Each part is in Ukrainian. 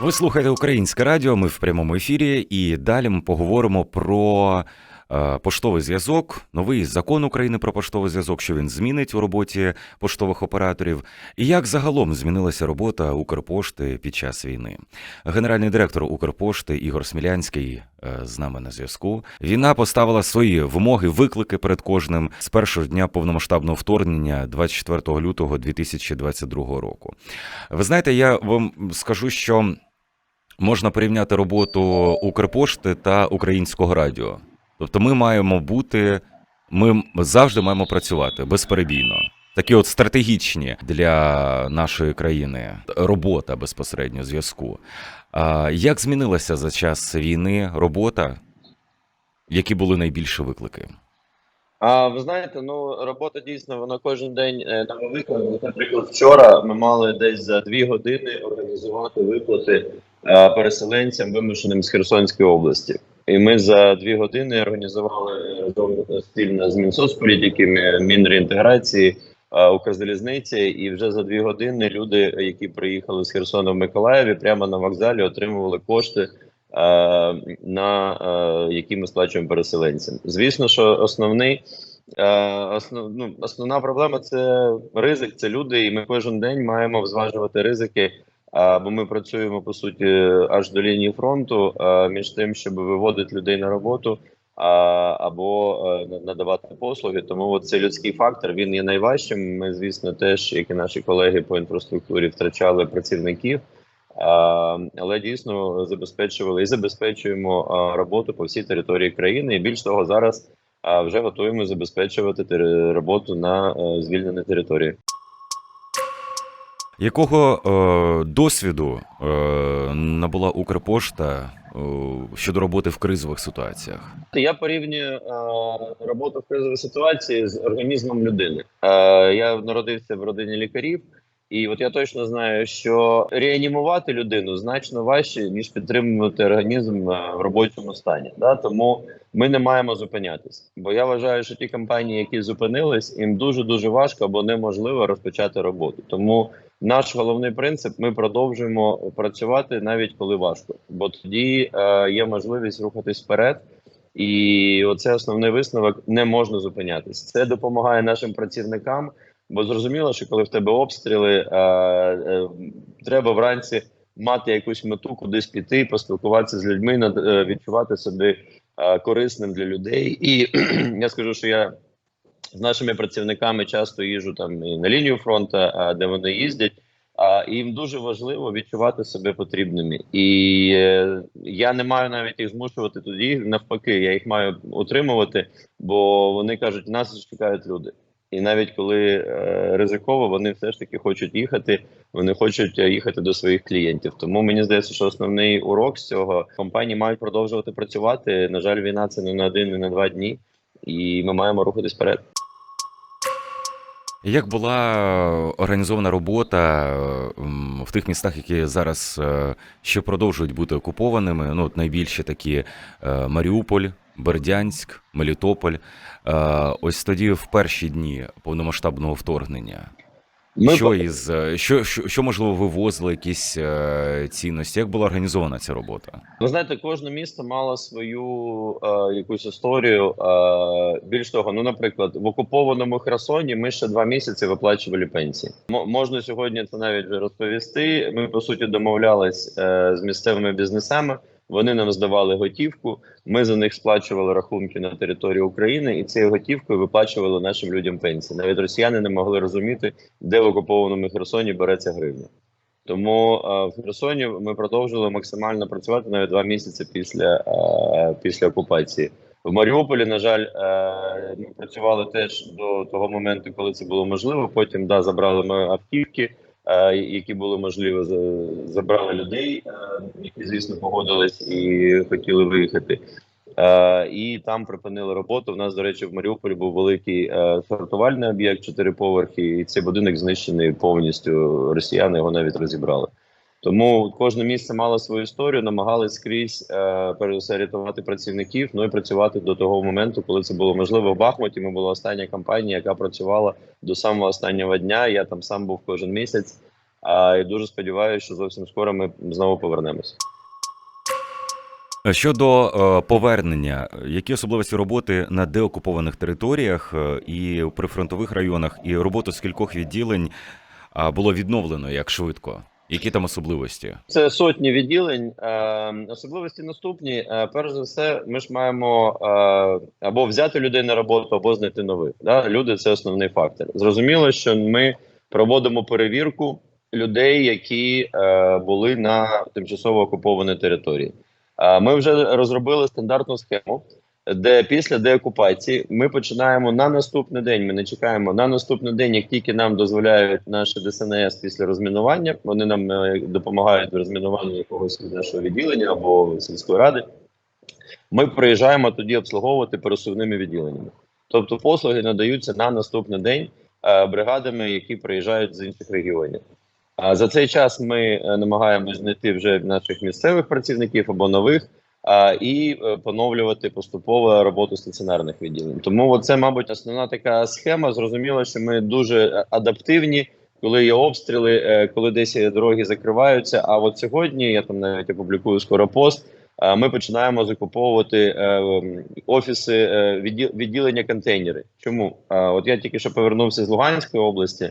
Ви слухаєте Українське радіо. Ми в прямому ефірі, і далі ми поговоримо про е, поштовий зв'язок, новий закон України про поштовий зв'язок, що він змінить у роботі поштових операторів, і як загалом змінилася робота Укрпошти під час війни. Генеральний директор Укрпошти Ігор Смілянський е, з нами на зв'язку. Війна поставила свої вимоги, виклики перед кожним з першого дня повномасштабного вторгнення 24 лютого 2022 року. Ви знаєте, я вам скажу, що можна порівняти роботу Укрпошти та українського радіо. Тобто, ми маємо бути, ми завжди маємо працювати безперебійно. Такі от стратегічні для нашої країни робота безпосередньо зв'язку. Як змінилася за час війни робота? Які були найбільші виклики? А ви знаєте, ну робота дійсно вона кожен день е, нами виконана. Наприклад, вчора ми мали десь за дві години організувати виплати переселенцям, вимушеним з Херсонської області. І ми за дві години організували спільно з Мінсоцполітики, Мі- Мінреінтеграції, е, Укрзалізниці, і вже за дві години люди, які приїхали з Херсона в Миколаєві, прямо на вокзалі отримували кошти е, на е, які ми сплачуємо переселенцям. Звісно, що основний е, основ, ну, основна проблема це ризик, це люди, і ми кожен день маємо зважувати ризики. Бо ми працюємо по суті аж до лінії фронту між тим, щоб виводити людей на роботу або е, надавати послуги. Тому цей людський фактор він є найважчим. Ми, звісно, теж, як і наші колеги по інфраструктурі, втрачали працівників. Але дійсно забезпечували і забезпечуємо роботу по всій території країни. І більш того, зараз вже готуємо забезпечувати роботу на е, звільненій території. Якого е, досвіду е, набула Укрпошта е, щодо роботи в кризових ситуаціях? Я порівнюю е, роботу в кризовій ситуації з організмом людини. Е, я народився в родині лікарів, і от я точно знаю, що реанімувати людину значно важче ніж підтримувати організм е, в робочому стані. Да? Тому ми не маємо зупинятись. Бо я вважаю, що ті компанії, які зупинились, їм дуже дуже важко або неможливо розпочати роботу. Тому наш головний принцип: ми продовжуємо працювати навіть коли важко, бо тоді е, є можливість рухатись вперед. І оце основний висновок не можна зупинятися. Це допомагає нашим працівникам, бо зрозуміло, що коли в тебе обстріли, е, е, треба вранці мати якусь мету, кудись піти, поспілкуватися з людьми, е, відчувати себе е, корисним для людей. І я скажу, що я з нашими працівниками часто їжу там і на лінію фронту, де вони їздять. А їм дуже важливо відчувати себе потрібними, і е, я не маю навіть їх змушувати тоді. Навпаки, я їх маю утримувати, бо вони кажуть, нас чекають люди. І навіть коли е, ризиково, вони все ж таки хочуть їхати. Вони хочуть е, їхати до своїх клієнтів. Тому мені здається, що основний урок з цього компанії мають продовжувати працювати. На жаль, війна це не на один, не на два дні, і ми маємо рухатись вперед. Як була організована робота е, в тих містах, які зараз е, ще продовжують бути окупованими? Ну, от найбільші такі е, Маріуполь, Бердянськ, Мелітополь. Е, Ось тоді, в перші дні повномасштабного вторгнення. Ми що із е, що, що, що можливо вивозили якісь е, цінності? Як була організована ця робота? Ви знаєте, кожне місто мало свою е, якусь історію. Е, більш того, ну, наприклад, в окупованому Херсоні ми ще два місяці виплачували пенсії. Мо- можна сьогодні це навіть вже розповісти. Ми по суті домовлялись е, з місцевими бізнесами. Вони нам здавали готівку. Ми за них сплачували рахунки на території України, і цією готівкою виплачували нашим людям пенсії. Навіть росіяни не могли розуміти, де в окупованому Херсоні береться гривня. Тому е, в Херсоні ми продовжили максимально працювати навіть два місяці після, е, після окупації. В Маріуполі, на жаль, е, ми працювали теж до того моменту, коли це було можливо. Потім да, забрали ми автівки, які були можливі, забрали людей, е, які, звісно, погодились і хотіли виїхати. Е, і там припинили роботу. У нас, до речі, в Маріуполі був великий е, сортувальний об'єкт, чотири поверхи, і цей будинок знищений повністю. Росіяни його навіть розібрали. Тому кожне місце мало свою історію, намагались скрізь е, перш за все рятувати працівників. Ну і працювати до того моменту, коли це було можливо в Бахмуті. Ми була остання компанія, яка працювала до самого останнього дня. Я там сам був кожен місяць. А і дуже сподіваюся, що зовсім скоро ми знову повернемося. Щодо е, повернення, які особливості роботи на деокупованих територіях е, і у прифронтових районах, і роботу з кількох відділень було відновлено як швидко? Які там особливості? Це сотні відділень. Е, особливості наступні. Е, перш за все, ми ж маємо е, або взяти людей на роботу, або знайти нових. Люди це основний фактор. Зрозуміло, що ми проводимо перевірку людей, які е, були на тимчасово окупованій території. Ми вже розробили стандартну схему. Де після деокупації ми починаємо на наступний день. Ми не чекаємо на наступний день, як тільки нам дозволяють наші ДСНС після розмінування. Вони нам е, допомагають в розмінуванні якогось нашого відділення або сільської ради. Ми приїжджаємо тоді обслуговувати пересувними відділеннями. Тобто послуги надаються на наступний день е, бригадами, які приїжджають з інших регіонів. А за цей час ми е, намагаємося знайти вже наших місцевих працівників або нових і е, поновлювати поступово роботу стаціонарних відділень. Тому це, мабуть, основна така схема. Зрозуміло, що ми дуже е, адаптивні, коли є обстріли, е, коли десь дороги закриваються. А от сьогодні я там навіть опублікую скоро пост. Ми починаємо закуповувати офіси відділення контейнери. Чому? От я тільки що повернувся з Луганської області.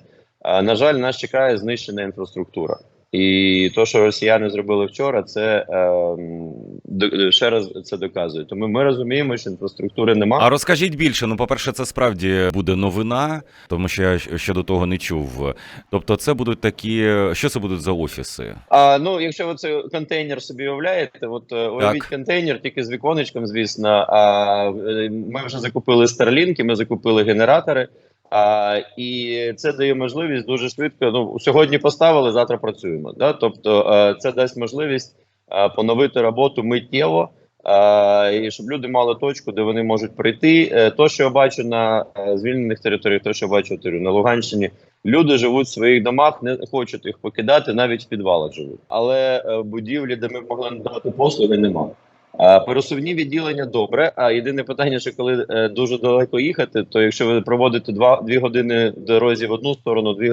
На жаль, нас чекає знищена інфраструктура. І то, що росіяни зробили вчора, це е, ще раз це доказує. Тому ми розуміємо, що інфраструктури немає. А розкажіть більше. Ну, по-перше, це справді буде новина, тому що я ще до того не чув. Тобто, це будуть такі. Що це будуть за офіси? А ну, якщо ви це контейнер собі уявляєте, от е, уявіть контейнер тільки з віконечком, звісно. А е, ми вже закупили старлінки, ми закупили генератори. А, і це дає можливість дуже швидко. Ну сьогодні поставили, завтра працюємо. Да? Тобто, е, це дасть можливість е, поновити роботу миттєво. е, І щоб люди мали точку, де вони можуть прийти. Е, То, що я бачу на звільнених територіях, то, що я бачу на Луганщині, Люди живуть в своїх домах, не хочуть їх покидати, навіть в підвалах живуть. Але е, будівлі, де ми могли надавати послуги, немає. Пересувні відділення добре. А єдине питання, що коли е, дуже далеко їхати, то якщо ви проводите два дві години в дорозі в одну сторону, дві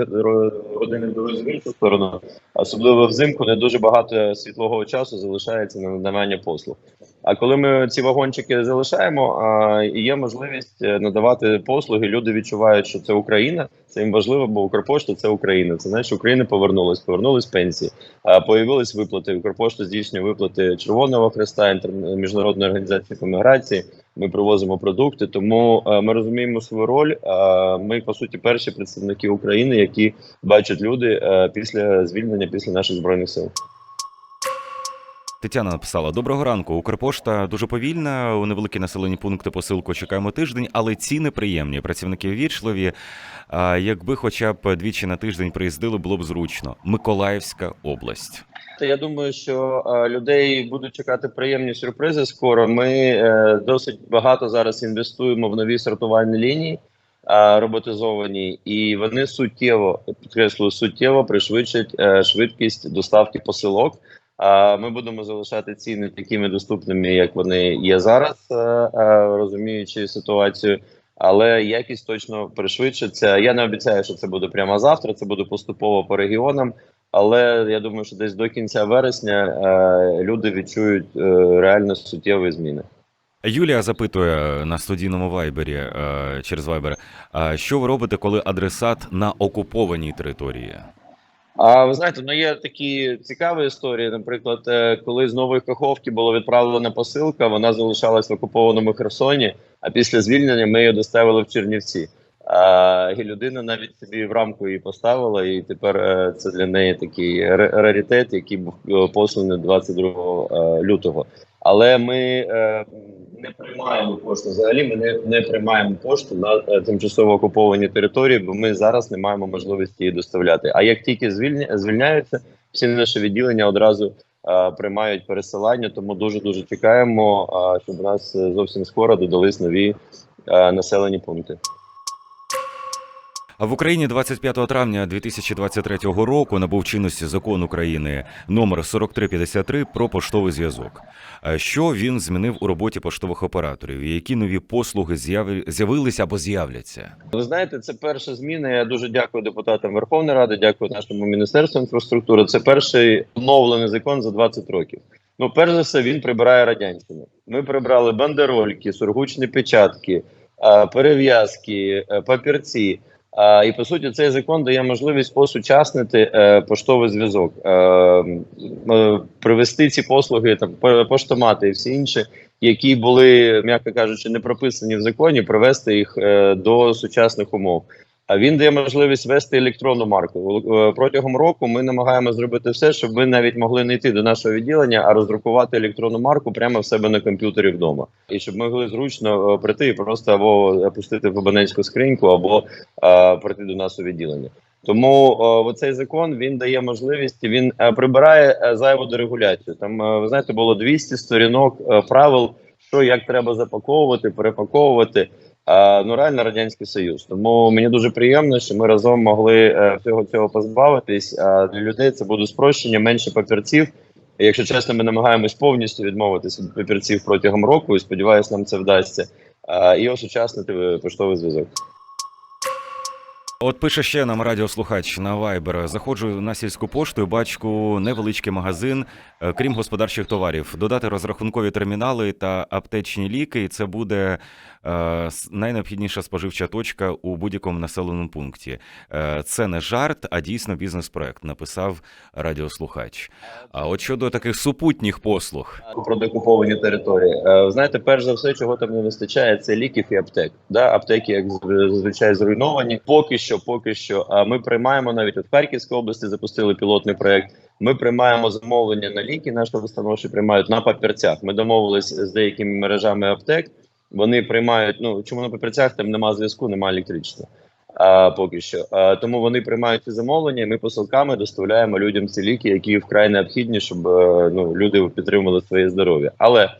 години в дорозі в іншу сторону, особливо взимку, не дуже багато світлового часу залишається на надавання послуг. А коли ми ці вагончики залишаємо, а, є можливість е, надавати послуги, люди відчувають, що це Україна. Це їм важливо, бо Укрпошта це Україна. Це значить, Україна повернулась, повернулись пенсії. А появились виплати. Укрпошта здійснює виплати Червоного Хреста, міжнародної організації по міграції. Ми привозимо продукти, тому е, ми розуміємо свою роль. Ми по суті перші представники України, які бачать люди е, після звільнення, після наших збройних сил. Тетяна написала: Доброго ранку. Укрпошта дуже повільна. У невеликі населені пункти посилку чекаємо тиждень, але ціни приємні. Працівники ввічливі. Якби хоча б двічі на тиждень приїздили, було б зручно. Миколаївська область. Я думаю, що людей будуть чекати приємні сюрпризи скоро. Ми е, досить багато зараз інвестуємо в нові сортувальні лінії роботизовані, і вони суттєво підкреслюю, суттєво пришвидшать е, швидкість доставки посилок. Ми будемо залишати ціни такими доступними, як вони є зараз, е, е, розуміючи ситуацію. Але якість точно пришвидшиться. Я не обіцяю, що це буде прямо завтра. Це буде поступово по регіонам. Але я думаю, що десь до кінця вересня е, люди відчують реально суттєві зміни. Юлія запитує на студійному вайбері через вайбер, що ви робите, коли адресат на окупованій території? А ви знаєте, ну є такі цікаві історії. Наприклад, е, коли з нової Каховки була відправлена посилка, вона залишалась в окупованому Херсоні. А після звільнення ми її доставили в Чернівці. А, і людина навіть собі в рамку її поставила, і тепер е, це для неї такий ра- раритет, який був е, посланий 22 е, лютого. Але ми не приймаємо пошту. Взагалі ми не, не приймаємо пошту на е, тимчасово окуповані території, бо ми зараз не маємо можливості її доставляти. А як тільки звільня, звільняються, всі наші відділення одразу а, приймають пересилання. Тому дуже дуже чекаємо, а, щоб у нас е, зовсім скоро додались нові а, населені пункти. А в Україні 25 травня 2023 року набув чинності закон України номер 4353 про поштовий зв'язок. Що він змінив у роботі поштових операторів? Які нові послуги з'яви- з'явилися або з'являться? Ви знаєте, це перша зміна. Я дуже дякую депутатам Верховної Ради, дякую нашому міністерству інфраструктури. Це перший оновлений закон за 20 років. Ну, перш за все, він прибирає радянщину. Ми прибрали бандерольки, сургучні печатки, перев'язки, е, папірці. І по суті, цей закон дає можливість осучаснити е, поштовий зв'язок, е, е, привести ці послуги, там поштомати і всі інші, які були, м'яко кажучи, не прописані в законі, привести їх до сучасних умов. А він дає можливість вести електронну марку. Е, Протягом року ми намагаємося зробити все, щоб ви навіть могли не йти до нашого відділення, а роздрукувати електронну марку прямо в себе на комп'ютері вдома. І щоб могли зручно е, прийти і просто або опустити в абонентську скриньку, або е, прийти до нас у відділення. Тому е, цей закон він дає можливість, він е, прибирає е, зайву дерегуляцію. Там е, ви знаєте, було 200 сторінок е, правил, що як треба запаковувати, перепаковувати. Е, ну реально радянський союз. Тому мені дуже приємно, що ми разом могли е, всього цього позбавитись. А для людей це буде спрощення, менше папірців. Якщо чесно, ми намагаємось повністю відмовитися від папірців протягом року, і сподіваюся, нам це вдасться. Е, і осучаснити е, поштовий зв'язок. От пише ще нам радіослухач на Viber. Заходжу на сільську пошту і бачу невеличкий магазин, е, крім господарчих товарів. Додати розрахункові термінали та аптечні ліки. І це буде е, найнеобхідніша споживча точка у будь-якому населеному пункті. Е, це не жарт, а дійсно бізнес-проект, написав радіослухач. А от щодо таких супутніх послуг, про декуповані території. Е, знаєте, перш за все, чого там не вистачає, це ліків і аптек. Да, аптеки, як зазвичай, зруйновані. Поки що, поки що. Ми приймаємо навіть от Харківській області, запустили пілотний проект. Ми приймаємо замовлення на ліки. Наші установші приймають на папірцях. Ми домовились з деякими мережами аптек. Вони приймають. Ну чому на папірцях там немає зв'язку, немає електричества. А, поки що. А, тому вони приймають ці замовлення. і Ми посилками доставляємо людям ці ліки, які вкрай необхідні, щоб е, ну, люди підтримували своє здоров'я. Але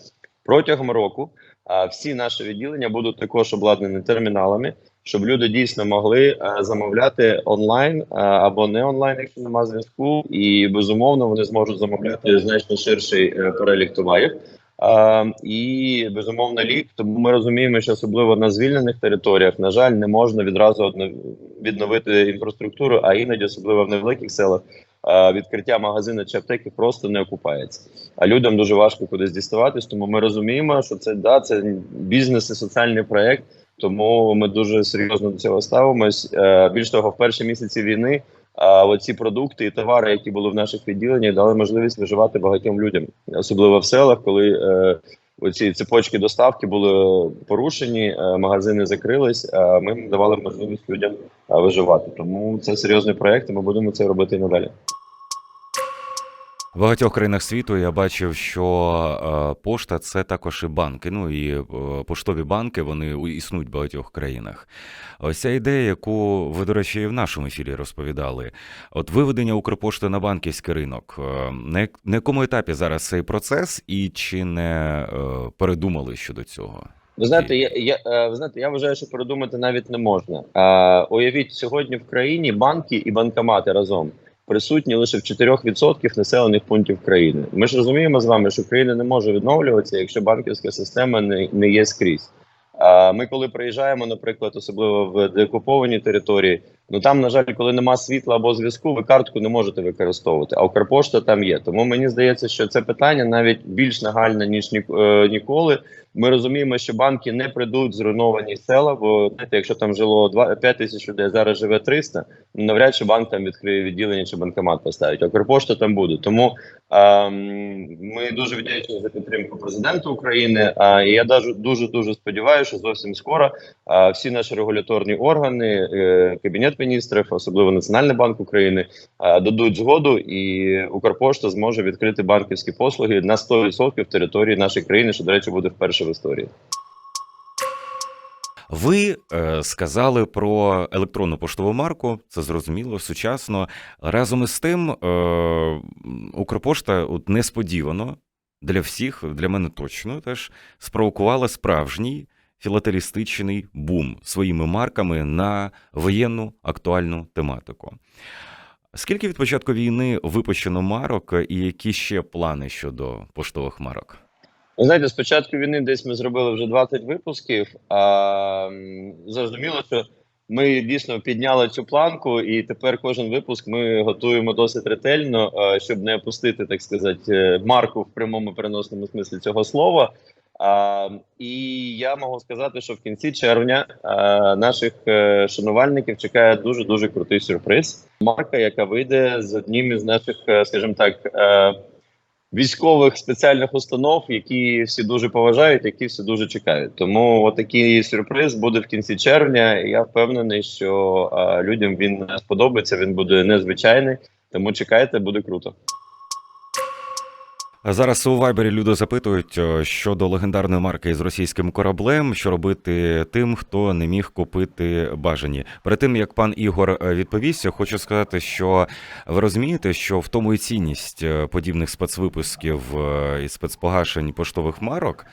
протягом року а, всі наші відділення будуть також обладнані терміналами, щоб люди дійсно могли е, замовляти онлайн е, або не онлайн, якщо немає зв'язку, і безумовно вони зможуть замовляти значно ширший е, перелік товарів. І безумовно лік. Тому ми розуміємо, що особливо на звільнених територіях, на жаль, не можна відразу відновити інфраструктуру, а іноді, особливо в невеликих селах, відкриття магазину чи аптеки просто не окупається. А людям дуже важко кудись діставатись. Тому ми розуміємо, що це да, це бізнес і соціальний проект. Тому ми дуже серйозно до цього ставимось. Е, Більш того, в перші місяці війни а оці продукти і товари, які були в наших відділеннях, дали можливість виживати багатьом людям, особливо в селах, коли е, оці цепочки доставки були порушені, е, магазини закрились. Ми давали можливість людям е, виживати. Тому це серйозний проект, і ми будемо це робити і надалі. В багатьох країнах світу я бачив, що е, пошта це також і банки. Ну і е, поштові банки вони існують в багатьох країнах. Ось ця ідея, яку ви, до речі, і в нашому ефірі розповідали. От виведення Укрпошти на банківський ринок. е, На, якому етапі зараз цей процес, і чи не передумали щодо цього? Ви знаєте, я, я ви знаєте, я вважаю, що передумати навіть не можна. Уявіть, сьогодні в країні банки і банкомати разом присутні лише в 4% населених пунктів країни. Ми ж розуміємо з вами, що країна не може відновлюватися, якщо банківська система не, не є скрізь. А ми, коли приїжджаємо, наприклад, особливо в деокуповані території, ну там, на жаль, коли нема світла або зв'язку, ви картку не можете використовувати, а Укрпошта там є. Тому мені здається, що це питання навіть більш нагальне ніж ні, е, ніколи. Ми розуміємо, що банки не прийдуть зруйновані села, бо знаєте, якщо там жило 2, 5 тисяч людей, зараз живе 300, ну, навряд чи банк там відкриє відділення чи банкомат поставить. Укрпошта там буде. Тому ем, ми дуже вдячні за підтримку президента України. А і я дуже дуже сподіваюся, що зовсім скоро а, всі наші регуляторні органи, е, кабінет міністрів, особливо Національний банк України, дадуть згоду, і Укрпошта зможе відкрити банківські послуги на 100% території нашої країни, що до речі буде вперше в історії. Ви е, сказали про електронну поштову марку, це зрозуміло, сучасно. Разом із тим, е, Укрпошта от несподівано для всіх, для мене точно теж спровокувала справжній філателістичний бум своїми марками на воєнну актуальну тематику. Скільки від початку війни випущено марок, і які ще плани щодо поштових марок? Ви знаєте, з початку війни десь ми зробили вже 20 випусків. А зрозуміло, що ми дійсно підняли цю планку, і тепер кожен випуск ми готуємо досить ретельно, щоб не опустити, так сказати, е, марку в прямому переносному смислі цього слова. І я можу сказати, що в кінці червня наших е, шанувальників чекає дуже дуже крутий сюрприз. Марка, яка вийде з одним із наших, е, скажімо так. Е, військових спеціальних установ, які всі дуже поважають, які всі дуже чекають. Тому отакий сюрприз буде в кінці червня. Я впевнений, що людям він сподобається. Він буде незвичайний. Тому чекайте, буде круто. Зараз у Вайбері люди запитують е, щодо легендарної марки з російським кораблем, що робити тим, хто не міг купити бажані. Перед тим як пан Ігор е, відповість, хочу сказати, що ви розумієте, що в тому і цінність е, подібних спецвипусків і спецпогашень поштових марок,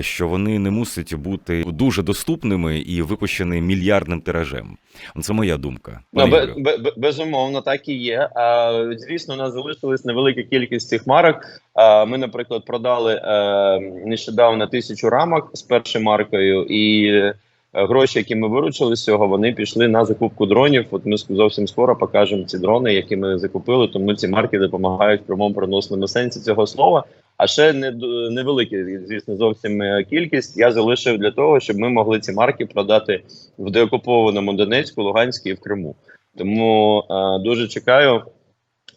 що вони не мусять бути дуже доступними і випущені мільярдним тиражем. Це моя думка. Ну, бе, бе- безумовно, так і є. А, звісно, у нас залишилась невелика кількість цих марок. А, ми, наприклад, продали е, нещодавно тисячу рамок з першою маркою, і е, гроші, які ми виручили з цього, вони пішли на закупку дронів. От ми зовсім скоро покажемо ці дрони, які ми закупили. Тому ці марки допомагають в прямому переносному сенсі цього слова. А ще не невелика, звісно, зовсім е, кількість. Я залишив для того, щоб ми могли ці марки продати в деокупованому Донецьку, Луганську і в Криму. Тому е, дуже чекаю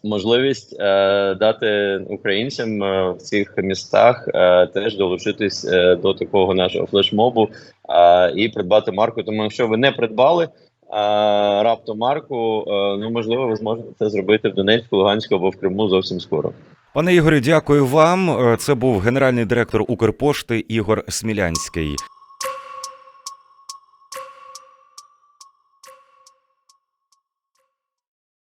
можливість е, дати українцям е, в цих містах е, теж долучитись е, до такого нашого флешмобу е, і придбати марку. Тому якщо ви не придбали. е, Раптом марку, е, ну можливо, ви зможете це зробити в Донецьку, Луганську або в Криму зовсім скоро. Пане Ігорю, дякую вам. Е, Це був генеральний директор Укрпошти Ігор Смілянський.